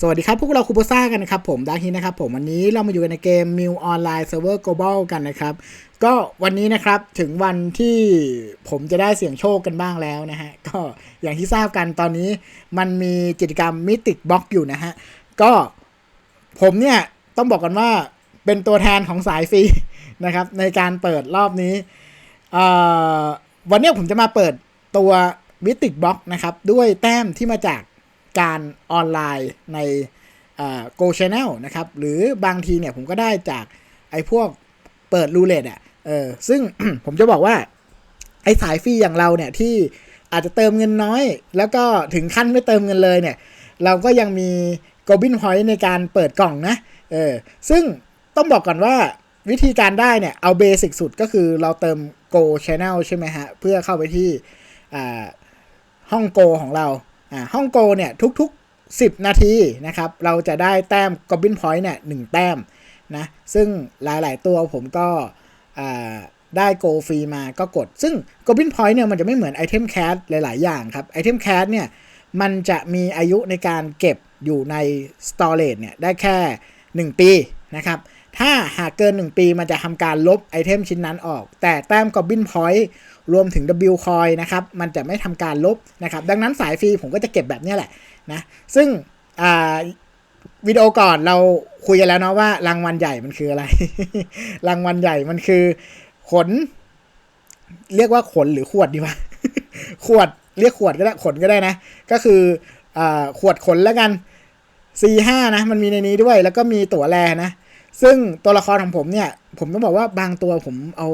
สวัสดีครับ พวกเราคูโบซ่ากันนะครับ ผมดาฮินนะครับ ผมวันนี้เรามาอยู่กันในเกม m i l Online Server Global กันนะครับ ก็วันนี้นะครับถึงวันที่ผมจะได้เสี่ยงโชคกันบ้างแล้วนะฮะ ก็อย่างที่ทราบกันตอนนี้มันมีกิจกรรม Mythic Box อยู่นะฮะ ก็ผมเนี่ยต้องบอกกันว่าเป็นตัวแทนของสายฟรีนะครับ ในการเปิดรอบนี้ วันนี้ผมจะมาเปิดตัว Mythic Box นะครับ ด้วยแต้มที่มาจาก การออนไลน์ใน Go Channel นะครับ หรือบางทีเนี่ยผมก็ได้จากไอ้พวกเปิดรูเล็ตอะเออซึ่งผมจะบอกว่า ไอ้สายฟรีอย่างเราเนี่ยที่อาจจะเติมเงินน้อย แล้วก็ถึงขั้นไม่เติมเงินเลยเนี่ย เราก็ยังมี g o b l i n Point ในการเปิดกล่องนะเออซึ่งต้องบอกก่อนว่าวิธีการได้เนี่ย เอาเบสิกสุดก็คือเราเติม Go Channel ใช่ไหมฮะ เพื่อเข้าไปที่ห้อง Go ของเรา อ่าห้อง Go เนี่ยทุกๆ 10 นาทีนะครับ เราจะได้แต้ม Goblin Point เนี่ยหนึ่งแต้มนะ ซึ่งหลายๆ ตัวผมก็อ่าได้โกฟรีมาก็กด ซึ่ง Goblin Point เนี่ยมันจะไม่เหมือนไอเทมแค s หลาย ๆ อย่างครับไอเทมแค s เนี่ยมันจะมีอายุในการเก็บอยู่ใน Storage เนี่ยได้แค่ 1 ปีนะครับ ถ้าหากเกิน 1 ปีมันจะทำการลบไอเทมชิ้นนั้นออก แต่แต้ม Goblin Point รวมถึง W Coin นะครับ มันจะไม่ทำการลบนะครับ ดังนั้นสายฟรีผมก็จะเก็บแบบนี้แหละนะ ซึ่งวิดีโอก่อนเราคุยกันแล้วเนาะว่ารางวัลใหญ่มันคืออะไร รางวัลใหญ่มันคือ ขน เรียกว่าขนหรือขวดดีวะ ขวดเรียกขวดก็ได้ขนก็ได้นะ ก็คืออขวดขนแล้วกัน C5 นะ มันมีในนี้ด้วย แล้วก็มีตั๋วแลนะ ซึ่งตัวละครของผมเนี่ย ผมต้องบอกว่าบางตัวผมเอา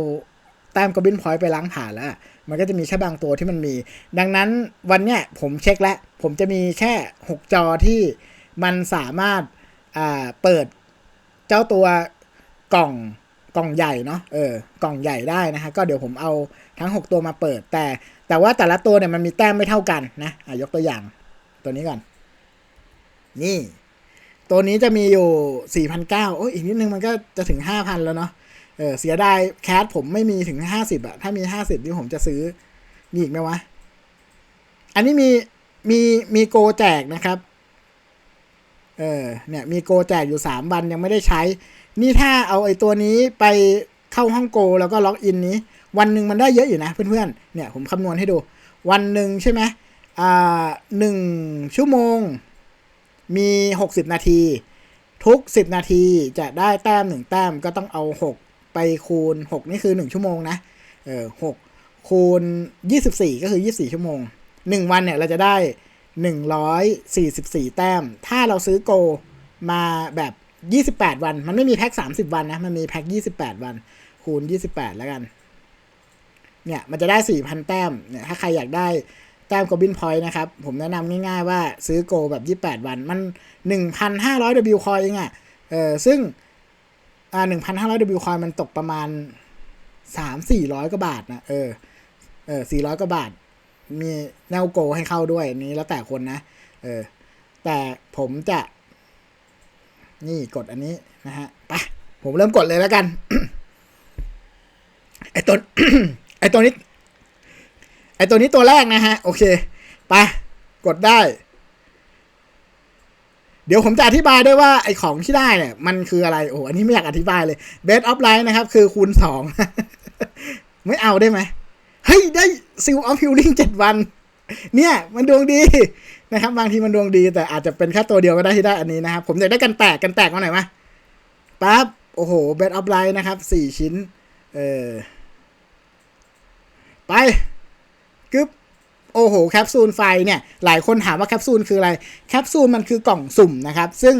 แต้มกบินพอยต์ไปล้างผ่านแล้ว มันก็จะมีแค่บางตัวที่มันมี ดังนั้นวันเนี้ยผมเช็คแล้ว ผมจะมีแค่ 6 จอที่มันสามารถอ่าเปิดเจ้าตัวกล่องกล่องใหญ่เนาะเออกล่องใหญ่ได้นะฮะก็เดี๋ยวผมเอาทั้ง 6 ตัวมาเปิด แต่แต่ว่าแต่ละตัวเนี่ยมันมีแต้มไม่เท่ากันนะอะยกตัวอย่างตัวนี้ก่อน นี่ ตัวนี้จะมีอยู่ 4,900โอ้ยอีกนิดนึงมันก็จะถึง 5,000 แล้วเนาะเออเสียดายแคสผมไม่มีถึง 50อะถ้ามี 50นี่ผมจะซื้อ มีอีกไหมวะ อันนี้มีมีมีโกแจกนะครับ เออเนี่ยมีโกแจกอยู่ 3 วันยังไม่ได้ใช้ นี่ถ้าเอาไอ้ตัวนี้ไปเข้าห้องโกแล้วก็ล็อกอินนี้ วันหนึ่งมันได้เยอะอยู่นะเพื่อนๆ เนี่ยผมคำนวณให้ดู วันหนึ่งใช่ไหมอ่าหนึ่งชั่วโมง มี 60 นาที ทุก 10 นาทีจะได้แต้มหนึ่งแต้มก็ต้องเอา 6 ไปคูณ 6 นี่คือ 1 ชั่วโมงนะ เออ6คูณ 24 ก็คือ 24 ชั่วโมง 1 วันเนี่ยเราจะได้ 144 แต้ม ถ้าเราซื้อโกมาแบบ 28 วัน มันไม่มีแพ็ค 30 วันนะ มันมีแพ็ค 28 วัน คูณ 28 แล้วกัน เนี่ย มันจะได้ 4,000 แต้ม เนี่ย ถ้าใครอยากได้ แต้มกบินพอยต์นะครับ ผมแนะนำง่ายๆว่าซื้อโกแบบ 28 วัน มัน 1,500 W คอยเองอะ่ะเออซึ่งอ่า1,500 W คอยมันตกประมาณ 3-400กว่าบาทนะเออเออ400กว่าบาท มีแนวโกให้เข้าด้วยนี้แล้วแต่คนนะเออแต่ผมจะ นี่กดอันนี้นะฮะไปผมเริ่มกดเลยแล้วกัน ไอตัวไอตัวนี้ อตัวนี้ตัวแรกนะฮะ โอเค ไป กดได้ เดี๋ยวผมจะอธิบายได้ว่าไอของที่ได้เนี่ย มันคืออะไร โอ้อันนี้ไม่อยากอธิบายเลย best of line นะครับ คือคูณสอง ไม่เอาได้ไหม เฮ้ย ได้ซิลออฟฮิลลิ่งเจ็ดวัน เนี่ย มันดวงดีนะครับ บางทีมันดวงดี แต่อาจจะเป็นแค่ตัวเดียวก็ได้ที่ได้อันนี้นะครับ ผมอยากได้กันแตกกันแตกมาหน่อยมาปั๊บ โอ้โห best of line นะครับสี่ชิ้น เออไป โอ้โหแคปซูลไฟเนี่ยหลายคนถามว่าแคปซูลคืออะไรแคปซูลมันคือกล่องสุ่มนะครับ ซึ่ง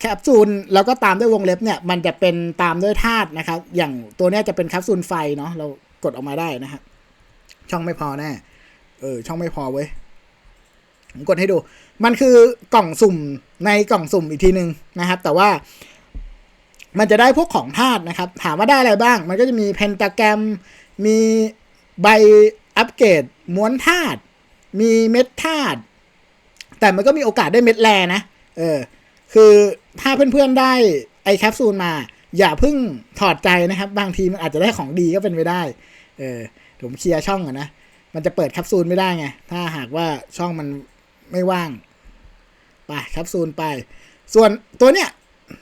แคปซูลแล้วก็ตามด้วยวงเล็บเนี่ยมันจะเป็นตามด้วยธาตุนะครับ อย่างตัวเนี้ยจะเป็นแคปซูลไฟเนาะเรากดออกมาได้นะฮะช่องไม่พอแน่เออช่องไม่พอเว้ยผมกดให้ดู มันคือกล่องสุ่มในกล่องสุ่มอีกทีหนึ่งนะครับ แต่ว่า มันจะได้พวกของธาตุนะครับ ถามว่าได้อะไรบ้าง มันก็จะมีเพนตาแกรมมีใบอัปเกรดม้วนธาตุ มีเม็ดธาตุแต่มันก็มีโอกาสได้เม็ดแร่นะ เออ คือถ้าเพื่อนๆได้ไอแคปซูลมา อย่าเพิ่งถอดใจนะครับ บางทีมันอาจจะได้ของดีก็เป็นไปได้ เออ ผมเคลียร์ช่องก่อนนะ มันจะเปิดแคปซูลไม่ได้ไง ถ้าหากว่าช่องมันไม่ว่าง ไปแคปซูลไป ส่วนตัวเนี้ย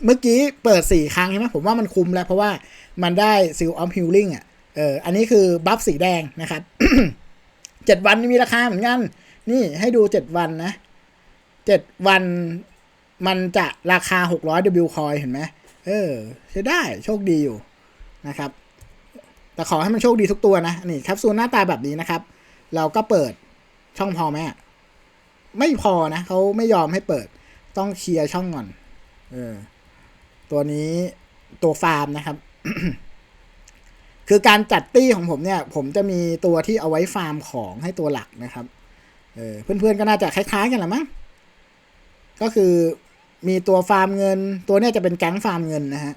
เมื่อกี้เปิดสี่ครั้งใช่ไหมผมว่ามันคุ้มแล้ว เพราะว่ามันได้ซิลออฟฮิลลิ่งอะ เออ อันนี้คือบัฟสีแดงนะครับ เจ็ดวันมีราคาเหมือนกัน นี่ให้ดูเจ็ดวันนะเจ็ดวันมันจะราคาหกร้อย W คอยเห็นไหมเออใช้ได้โชคดีอยู่นะครับ แต่ขอให้มันโชคดีทุกตัวนะ นี่แคปซูลหน้าตาแบบนี้นะครับ เราก็เปิดช่องพอไหมไม่พอนะเขาไม่ยอมให้เปิดต้องเคลียร์ช่องก่อน เออ ตัวนี้ตัวฟาร์มนะครับ คือการจัดตี้ของผมเนี่ย ผมจะมีตัวที่เอาไว้ฟาร์มของให้ตัวหลักนะครับ เออเพื่อนๆก็น่าจะคล้ายๆกันแหละมั้ง ก็คือมีตัวฟาร์มเงิน ตัวเนี้ยจะเป็นแก๊งฟาร์มเงินนะฮะ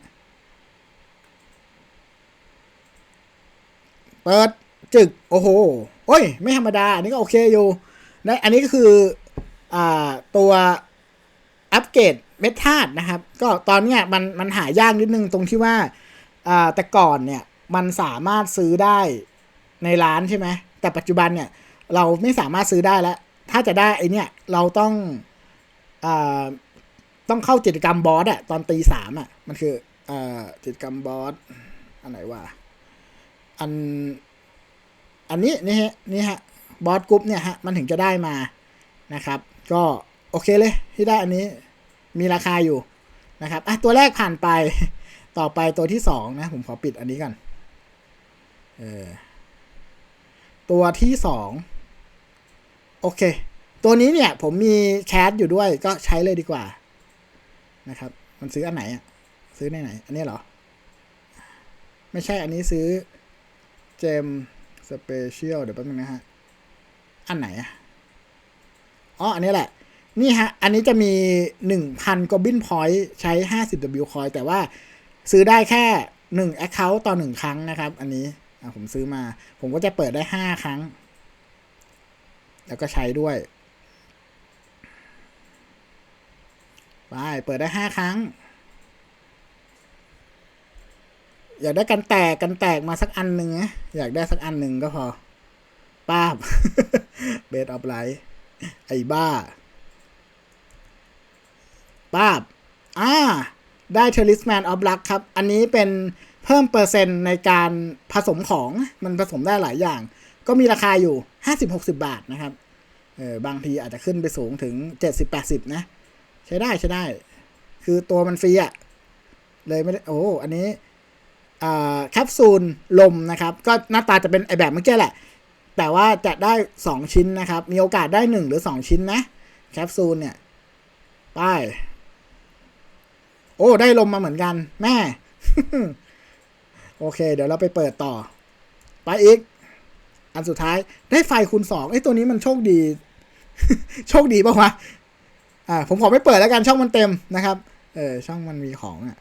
เปิดจึก โอ้โห โอ้ย ไม่ธรรมดา อันนี้ก็โอเคอยู่นะอันนี้ก็คืออ่าตัวอัปเกรดเม็ดธาตนะครับ ก็ตอนเนี้ยมันมันหายากนิดนึงตรงที่ว่าอ่าแต่ก่อนเนี่ย มันสามารถซื้อได้ในร้านใช่ไหมแต่ปัจจุบันเนี่ยเราไม่สามารถซื้อได้แล้ว ถ้าจะได้ไอเนี่ยเราต้องอต้องเข้ากิจกรรมบอสอะตอนตีสามอะมันคือกิจกรรมบอสอันไหนวะอันอันนี้นี่ฮะนี่ฮะบอสกรุ๊ปเนี่ยฮะมันถึงจะได้มานะครับ ก็โอเคเลยที่ได้อันนี้มีราคาอยู่นะครับอะตัวแรกผ่านไปต่อไปตัวที่สองนะ ผมขอปิดอันนี้ก่อน เออตัวที่สองโอเค ตัวนี้เนี่ย ผมมีแคสอยู่ด้วยก็ใช้เลยดีกว่า นะครับ มันซื้ออันไหนอะ ซื้อในไหน อันนี้เหรอ ไม่ใช่อันนี้ซื้อเจมสเปเชียลเดี๋ยวแป๊บนึงนะฮะ อันไหนอะ อ๋อ อันนี้แหละ นี่ฮะ อันนี้จะมี 1,000 Goblin Point ใช้ 50 W Coin แต่ว่าซื้อได้แค่ 1 Account ต่อ 1 ครั้งนะครับ อันนี้ ผมซื้อมา ผมก็จะเปิดได้5ครั้ง แล้วก็ใช้ด้วย ไป เปิดได้5ครั้ง อยากได้กันแตกกันแตกมาสักอันหนึ่งนะอยากได้สักอันหนึ่งก็พอป้าบเบสออฟไลท์ไอ้บ้าป้าบอ่าได้เทลิสแมนออฟลักครับ อันนี้เป็น เพิ่มเปอร์เซ็นต์ในการผสมของมันผสมได้หลายอย่าง ก็มีราคาอยู่ห้าสิบหกสิบาทนะครับเออบางทีอาจจะขึ้นไปสูงถึงเจ็ดสิบแปดสิบนะ ใช้ได้ใช้ได้ คือตัวมันฟรีอะเลยไม่ได้โอ้อันนี้แคปซูลลมนะครับ ก็หน้าตาจะเป็นไอแบบเมื่อกี้แหละ แต่ว่าจะได้ 2 ชิ้นนะครับ มีโอกาสได้ 1 หรือ 2 ชิ้นนะ แคปซูลเนี่ยไปโอ้ ได้ลมมาเหมือนกัน แม่ โอเค เดี๋ยวเราไปเปิดต่อ ไปอีก อันสุดท้ายได้ไฟคูณสองไอ้ตัวนี้มันโชคดี โชคดีป่าวะอ่าผมขอไม่เปิดแล้วกันช่องมันเต็มนะครับเออช่องมันมีของอะ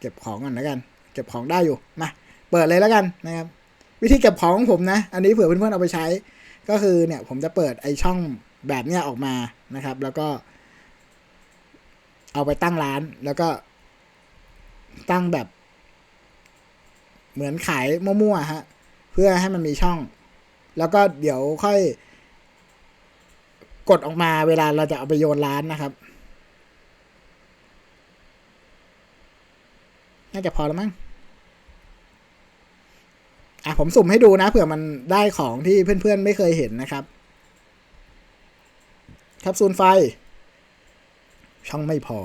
เก็บของก่อนแล้วกัน เก็บของได้อยู่มาเปิดเลยแล้วกันนะครับ วิธีเก็บของของผมนะ อันนี้เผื่อเพื่อนๆเอาไปใช้ ก็คือเนี่ย ผมจะเปิดไอช่องแบบเนี้ยออกมานะครับ แล้วก็ เอาไปตั้งร้านแล้วก็ตั้งแบบ เหมือนขายมั่วๆฮะ เพื่อให้มันมีช่อง แล้วก็เดี๋ยวค่อย กดออกมาเวลาเราจะเอาไปโยนร้านนะครับ น่าจะพอแล้วมั้งอะผมสุ่มให้ดูนะเผื่อมันได้ของที่เพื่อนๆไม่เคยเห็นนะครับแคปซูลไฟ ช่องไม่พอ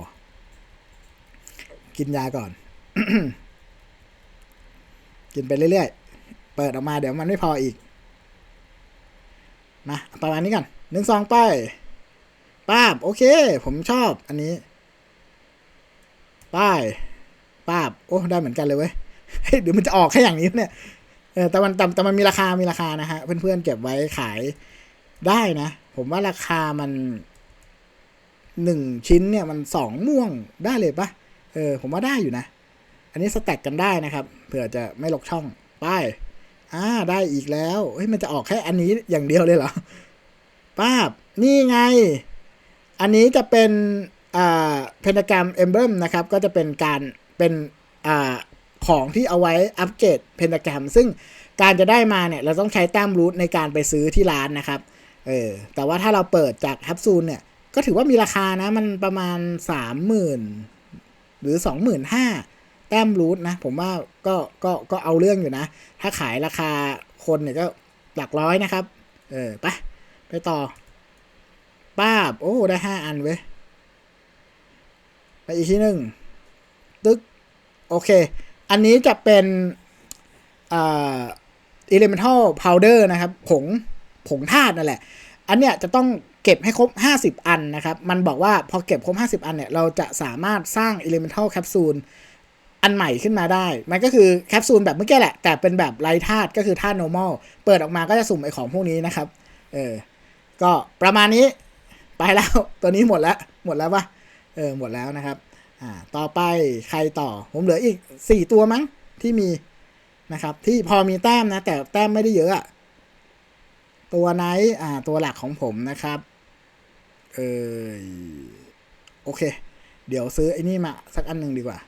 กินยาก่อน กินไปเรื่อยๆ เปิดออกมาเดี๋ยวมันไม่พออีกมาประมาณนี้ก่อนหนึ่งสองไปป้าบ โอเค ผมชอบอันนี้ ป้ายป้าบ โอ้ ได้เหมือนกันเลยเว้ยเฮ้ยเดี๋ยวมันจะออกแค่อย่างนี้เนี่ยเออแต่มันแต่แต่มันมีราคามีราคานะฮะ เพื่อนๆเก็บไว้ขายได้นะ ผมว่าราคามันหนึ่งชิ้นเนี่ยมันสองม่วงได้เลยปะเออ ผมว่าได้อยู่นะ อันนี้สแต็กกันได้นะครับ เผื่อจะไม่ลกช่องป้ายอ่า ได้อีกแล้ว เฮ้ย มันจะออกแค่อันนี้อย่างเดียวเลยเหรอ ป้าบ นี่ไง อันนี้จะเป็น อ่า เพนกรรมเอมเบมนะครับ ก็จะเป็นการ เป็น อ่า ของที่เอาไว้อัปเกรดเพนกรรม ซึ่งการจะได้มาเนี่ย เราต้องใช้แต้มรูทในการไปซื้อที่ร้านนะครับ เออ แต่ว่าถ้าเราเปิดจากแคปซูลเนี่ย ก็ถือว่ามีราคานะ มันประมาณสามหมื่นหรือสองหมื่นห้า แต้มรูทนะ ผมว่าก็ก็ก็เอาเรื่องอยู่นะ ถ้าขายราคาคนเนี่ยก็หลักร้อยนะครับ เออไปไปต่อ ป้าบ โอ้ ได้ห้าอันเว้ย ไปอีกทีหนึ่ง ตึก โอเค อันนี้จะเป็นอ่า elemental powder นะครับ ผง ผงธาตุนั่นแหละ อันเนี้ยจะต้องเก็บให้ครบ 50 อันนะครับ มันบอกว่าพอเก็บครบ 50 อันเนี่ย เราจะสามารถสร้าง elemental capsule อันใหม่ขึ้นมาได้ มันก็คือแคปซูลแบบเมื่อกี้แหละ แต่เป็นแบบไร้ธาตุก็คือธาตุ normal เปิดออกมาก็จะสุ่มไอของพวกนี้นะครับ เออ ก็ประมาณนี้ ไปแล้ว ตัวนี้หมดแล้ว หมดแล้วปะเออ หมดแล้วนะครับ อ่า ต่อไปใครต่อ ผมเหลืออีกสี่ตัวมั้งที่มีนะครับ ที่พอมีแต้มนะ แต่แต้มไม่ได้เยอะอะตัวไหนอ่า ตัวหลักของผมนะครับ เออโอเค เดี๋ยวซื้อไอ้นี่มาสักอันหนึ่งดีกว่า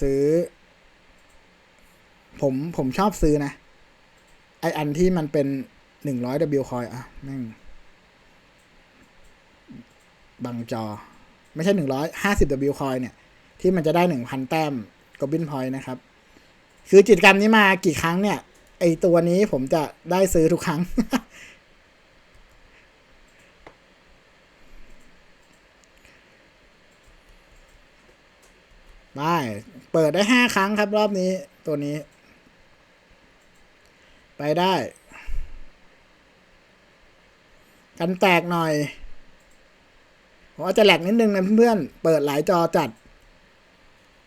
ซื้อ ผมผมชอบซื้อนะ ไออันที่มันเป็นหนึ่งร้อย W คอยอะแม่งบังจอ ไม่ใช่หนึ่งร้อยห้าสิบ W คอยเนี่ย ที่มันจะได้หนึ่งพันแต้มกบินพอยนะครับ คือกิจกรรมนี้มากี่ครั้งเนี่ย ไอตัวนี้ผมจะได้ซื้อทุกครั้งได้ เปิดได้ห้าครั้งครับรอบนี้ตัวนี้ ไปได้ กันแตกหน่อยผมอาจจะแหลกนิดนึงนะเพื่อนเปิดหลายจอจัด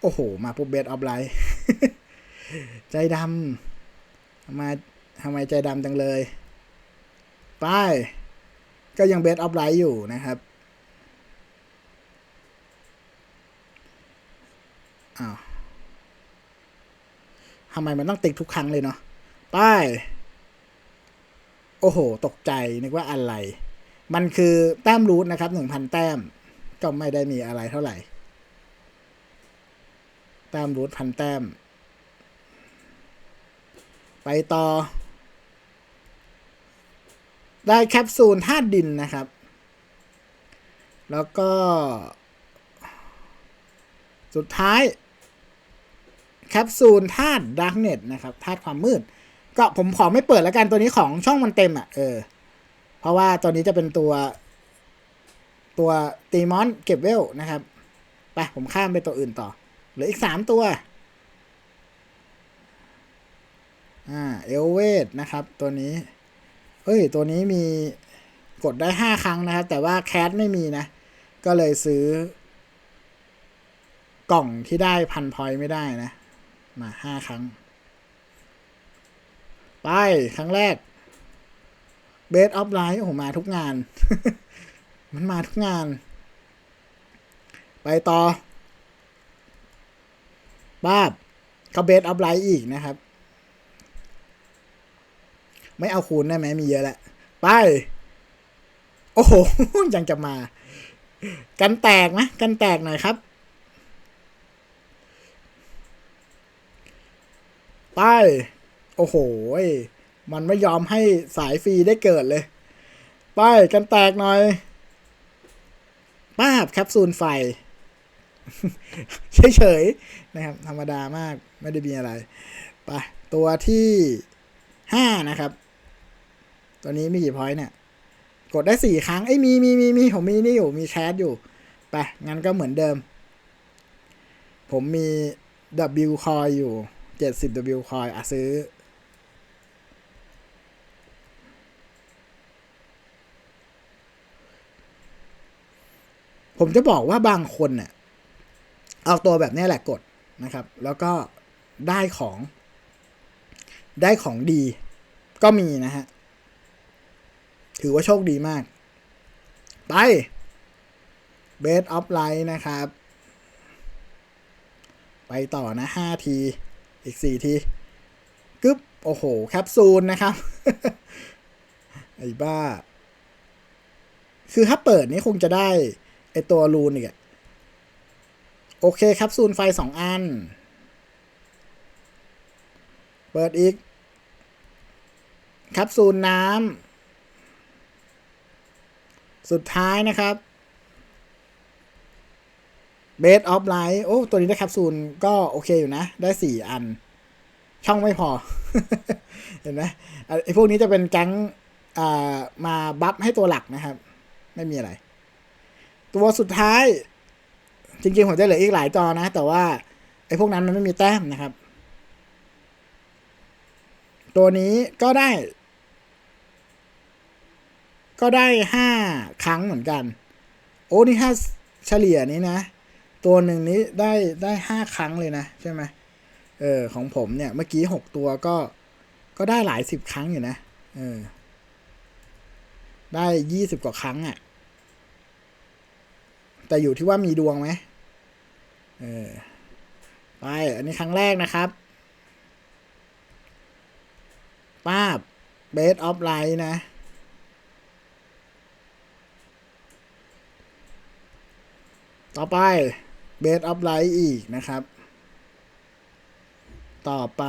โอ้โห มาปุ๊บเบสออฟไลท์ใจดำทำไมทำไมใจดำจังเลยไปก็ยังเบสออฟไลท์อยู่นะครับอ้าว ทำไมมันต้องติ๊กทุกครั้งเลยเนาะไปโอ้โห ตกใจนึกว่าอะไร มันคือแต้มรูทนะครับหนึ่งพันแต้ม ก็ไม่ได้มีอะไรเท่าไหร่ แต้มรูทพันแต้ม ไปต่อ ได้แคปซูลธาตุดินนะครับ แล้วก็ สุดท้าย แคปซูลธาตุดาร์กเน็ตนะครับธาตุความมืด ก็ผมขอไม่เปิดแล้วกันตัวนี้ของช่องมันเต็มอะเออ เพราะว่าตัวนี้จะเป็นตัว ตัวตีมอนเก็บเวลนะครับไปผมข้ามไปตัวอื่นต่อเหลืออีกสามตัวอ่าเอลเวดนะครับ ตัวนี้เฮ้ยตัวนี้มีกดได้ห้าครั้งนะครับ แต่ว่าแคสไม่มีนะ ก็เลยซื้อกล่องที่ได้พันพอยไม่ได้นะ มาห้าครั้ง ไปครั้งแรกเบสออฟไลน์โอ้โหมาทุกงาน มันมาทุกงาน ไปต่อบ้าบก็เบสออฟไลน์อีกนะครับ ไม่เอาคูณได้ไหมมีเยอะแหละ ไป โอ้โห ยังจะมา กันแตกนะ กันแตกหน่อยครับ ไป โอ้โห มันไม่ยอมให้สายฟรีได้เกิดเลย ไปกันแตกหน่อยป้าบแคปซูลไฟ เฉยๆ นะครับ ธรรมดามากไม่ได้มีอะไร ไป ตัวที่ห้านะครับ ตัวนี้มีกี่พอยต์เนี่ย กดได้สี่ครั้ง เอ้ยมีมีมีมีผมมีนี่อยู่ มีแชทอยู่ ไป งั้นก็เหมือนเดิม ผมมี W คอยอยู่ เจ็ดสิบ W คอยอะซื้อ ผมจะบอกว่าบางคนเนี่ยเอาตัวแบบนี้แหละกดนะครับ แล้วก็ได้ของ ได้ของดี ก็มีนะฮะ ถือว่าโชคดีมาก ไปเบสออฟไลน์นะครับ ไปต่อนะห้าที อีกสี่ทีกึ๊บโอ้โห แคปซูลนะครับ ไอ้บ้า คือถ้าเปิดนี้คงจะได้ ไอตัวรูนอีกอะโอเคแคปซูลไฟสองอัน เปิดอีกแคปซูลน้ำสุดท้ายนะครับ เบสออฟไลท์โอ้ ตัวนี้ได้แคปซูลก็โอเคอยู่นะ ได้สี่อัน ช่องไม่พอ เห็นไหมไอ้พวกนี้จะเป็นแก๊งมาบัฟให้ตัวหลักนะครับ ไม่มีอะไร ตัวสุดท้าย จริงๆ ผมจะเหลืออีกหลายจอนะ แต่ว่า ไอ้พวกนั้นมันไม่มีแต้มนะครับ ตัวนี้ก็ได้ ก็ได้ห้าครั้งเหมือนกัน โอ้ นี่ถ้าเฉลี่ยนี้นะ ตัวหนึ่งนี้ได้ได้ห้าครั้งเลยนะ ใช่ไหมเออของผมเนี่ยเมื่อกี้หกตัวก็ก็ได้หลายสิบครั้งอยู่นะเออได้ยี่สิบกว่าครั้งอะ่ะ แต่อยู่ที่ว่ามีดวงไหมเออไป อันนี้ครั้งแรกนะครับป้าบเบสออฟไลน์นะ ต่อไป เบสออฟไลท์อีกนะครับ ต่อไป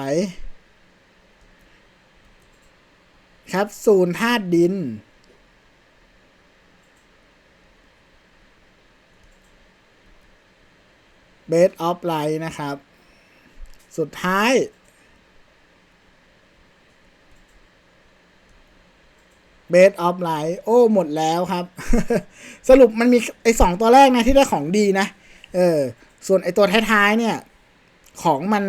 ครับศูนย์ธาตุดิน เบสออฟไลท์นะครับ สุดท้ายเบสออฟไลท์โอ้ หมดแล้วครับ สรุปมันมีไอสองตัวแรกนะ ที่ได้ของดีนะ เออ ส่วนไอตัวท้ายๆเนี่ย ของมัน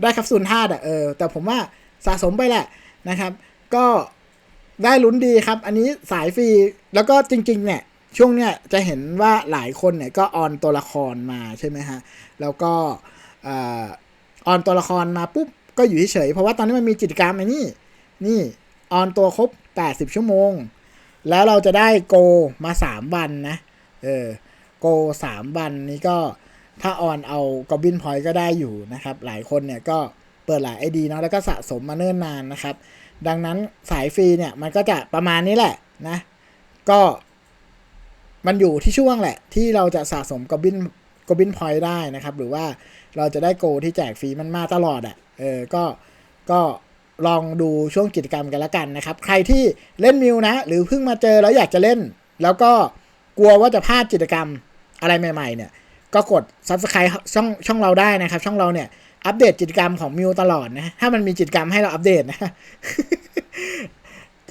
ได้ครับศูนย์ธาตุอะเออ แต่ผมว่าสะสมไปแหละนะครับ ก็ได้ลุ้นดีครับ อันนี้สายฟรี แล้วก็จริง ๆ เนี่ย ช่วงเนี้ยจะเห็นว่าหลายคนเนี่ยก็ออนตัวละครมาใช่ไหมฮะ แล้วก็ออนตัวละครมาปุ๊บก็อยู่เฉยเพราะว่าตอนนี้มันมีกิจกรรมไอ้นี่ นี่ออนตัวครบ 80 ชั่วโมง แล้วเราจะได้โกมา 3 วันนะ เออ โก3วันนี้ก็ถ้าออนเอากอบบินพอยต์ก็ได้อยู่นะครับ หลายคนเนี่ยก็เปิดหลายไอดีเนาะแล้วก็สะสมมาเนิ่นนานนะครับ ดังนั้นสายฟรีเนี่ยมันก็จะประมาณนี้แหละนะ ก็มันอยู่ที่ช่วงแหละ ที่เราจะสะสมกอบบินกอบบินพอยต์ได้นะครับ หรือว่าเราจะได้โกที่แจกฟรีมันมาตลอดอะ่ะเออก็ก็ลองดูช่วงกิจกรรมกันละกันนะครับ ใครที่เล่นมิวนะ หรือเพิ่งมาเจอแล้วอยากจะเล่น แล้วก็กลัวว่าจะพลาดกิจกรรม อะไรใหม่ๆเนี่ย ก็กด subscribe ช่องช่องเราได้นะครับ ช่องเราเนี่ยอัปเดตกิจกรรมของมิวตลอดนะ ถ้ามันมีกิจกรรมให้เราอัปเดตนะ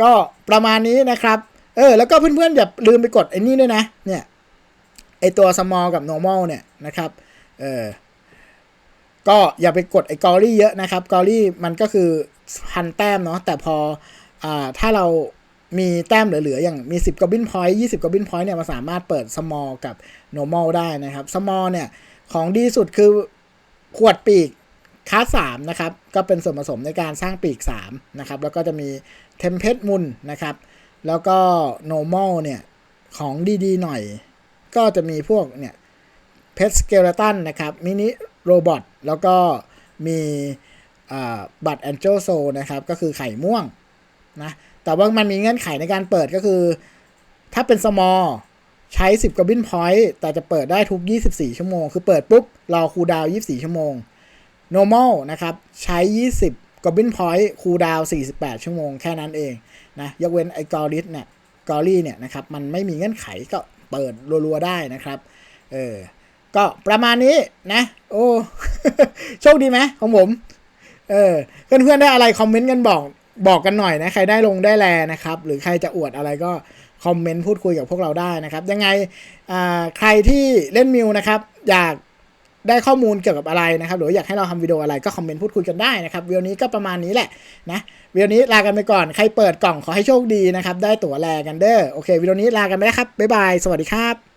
ก็ประมาณนี้นะครับ เออ แล้วก็เพื่อนๆอย่าลืมไปกดไอ้นี่ด้วยนะ เนี่ย ไอตัว small กับ normal เนี่ยนะครับ เออ ก็อย่าไปกดไอ้กอรี่เยอะนะครับ กอรี่มันก็คือพันแต้มเนาะ แต่พอ อ่า ถ้าเรา มีแต้มเหลือๆ อย่างมี 10ก o บินพอยต์20ก o บินพอยต์เนี่ยมันสามารถเปิด small กับ normal ได้นะครับ small เนี่ย ของดีสุดคือขวดปีกคาสามนะครับ ก็เป็นส่วนผสมในการสร้างปีก3นะครับ แล้วก็จะมีเทมเพลตมุนนะครับ แล้วก็ normal เนี่ย ของดีๆ หน่อย ก็จะมีพวกเนี่ยเพสเกลตันนะครับมินิโรบอทแล้วก็มีบัตรแอนเจลโซนะครับ ก็คือไข่ม่วงนะ แต่ว่ามันมีเงื่อนไขในการเปิดก็คือ ถ้าเป็น small ใช้ 10กบินพอยต์แต่จะเปิดได้ทุก 24 ชั่วโมง คือเปิดปุ๊บ รอคูดาว24 ชั่วโมง normal นะครับ ใช้ 20กบินพอยต์คูดาว48 ชั่วโมง แค่นั้นเองนะยกเว้นไอ้กอริสเนี่ยกอรี่เนี่ยนะครับ มันไม่มีเงื่อนไขก็เปิดรัวๆได้นะครับ เออ ก็ประมาณนี้นะ โอ้ โชคดีไหมของผม เออ เพื่อนๆได้อะไรคอมเมนต์กันบอก บอกกันหน่อยนะใครได้ลงได้แลนะครับ หรือใครจะอวดอะไรก็คอมเมนต์พูดคุยกับพวกเราได้นะครับ ยังไงใครที่เล่นมิวนะครับ อยากได้ข้อมูลเกี่ยวกับอะไรนะครับ หรืออยากให้เราทำวิดีโออะไรก็คอมเมนต์พูดคุยกันได้นะครับวิดีโอนี้ก็ประมาณนี้แหละนะวิดีโอนี้ลากันไปก่อนใครเปิดกล่องขอให้โชคดีนะครับ ได้ตั๋วแลกันเด้อโอเควิดีโอนี้ลากันไปแล้วครับบ๊ายบายสวัสดีครับ